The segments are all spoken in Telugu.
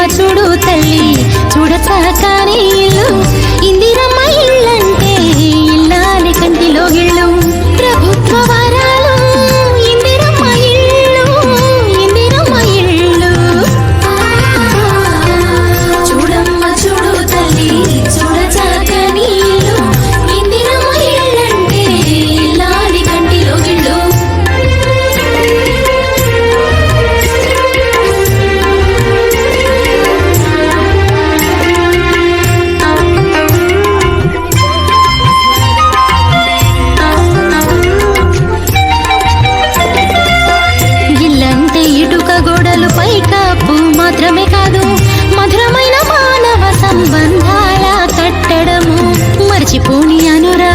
ఇందిరమ్మ చూడు తల్లి చూడసాకాని కానీ ఇందిరమ్మ మాత్రమే కాదు మధురమైన మానవ సంబంధాల కట్టడము మర్చిపోని అనురా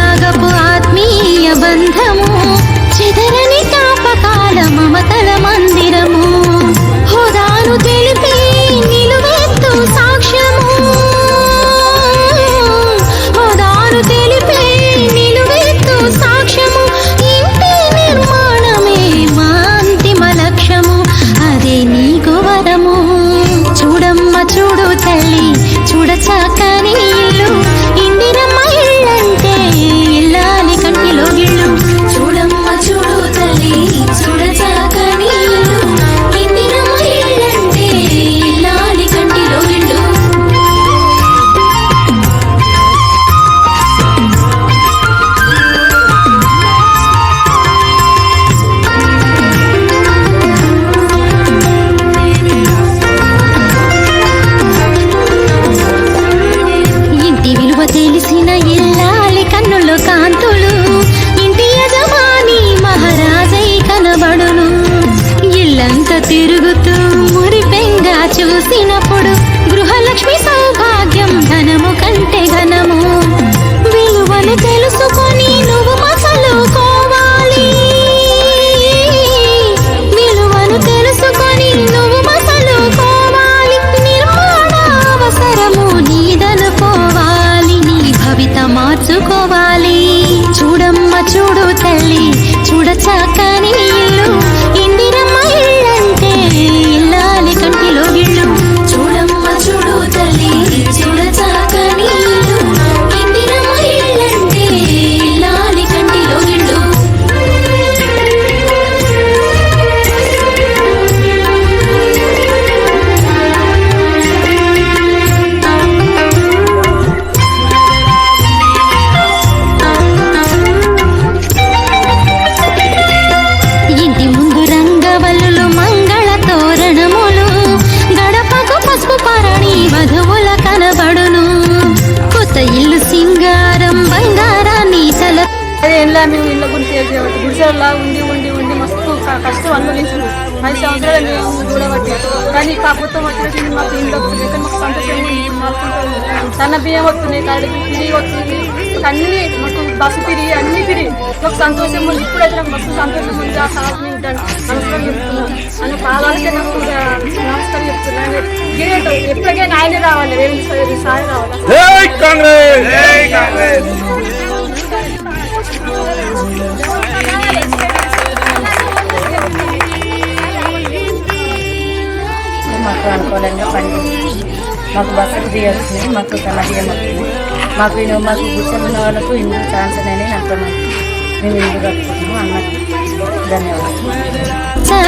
চাকা చూడ మేము ఇళ్ళ గురించి చేసేవాటి గుడిసెలా ఉండి ఉండి ఉండి మస్తు కష్టం అనుభవించాము ఐదు సంవత్సరాలు మేము చూడబట్టి. కానీ కాకపోతే వచ్చేసి మాకు ఇంట్లో వస్తుంది మాకు సంతోషం సన్న బియ్యం వస్తున్నాయి కడిగి తిరిగి వచ్చింది అన్ని మాకు బస్సు తిరిగి అన్ని తిరిగి. మాకు సంతోషం ఉంది. ఇప్పుడైతే నాకు మస్తు సంతోషం ఉంది. ఆ సార్ ఉంటాను నమస్కారం చెప్తున్నాను. నన్ను కావాలంటే నాకు నమస్కారం చెప్తున్నాను. గిరేట్ ఎప్పటికైనా ఆయనే రావాలి. సార్ రావాలి. మాకు అనుకూలంగా పని మాకు బస్సులు తీయాల్సినవి మాకు తల తీయాలి మాకు మాకు కూర్చున్న వాళ్ళకు ఇందుకు ఛాన్స్ అని అనుకున్నాను మేము ఇందు కట్టుకుంటున్నాము అన్నట్టు. ధన్యవాదాలు.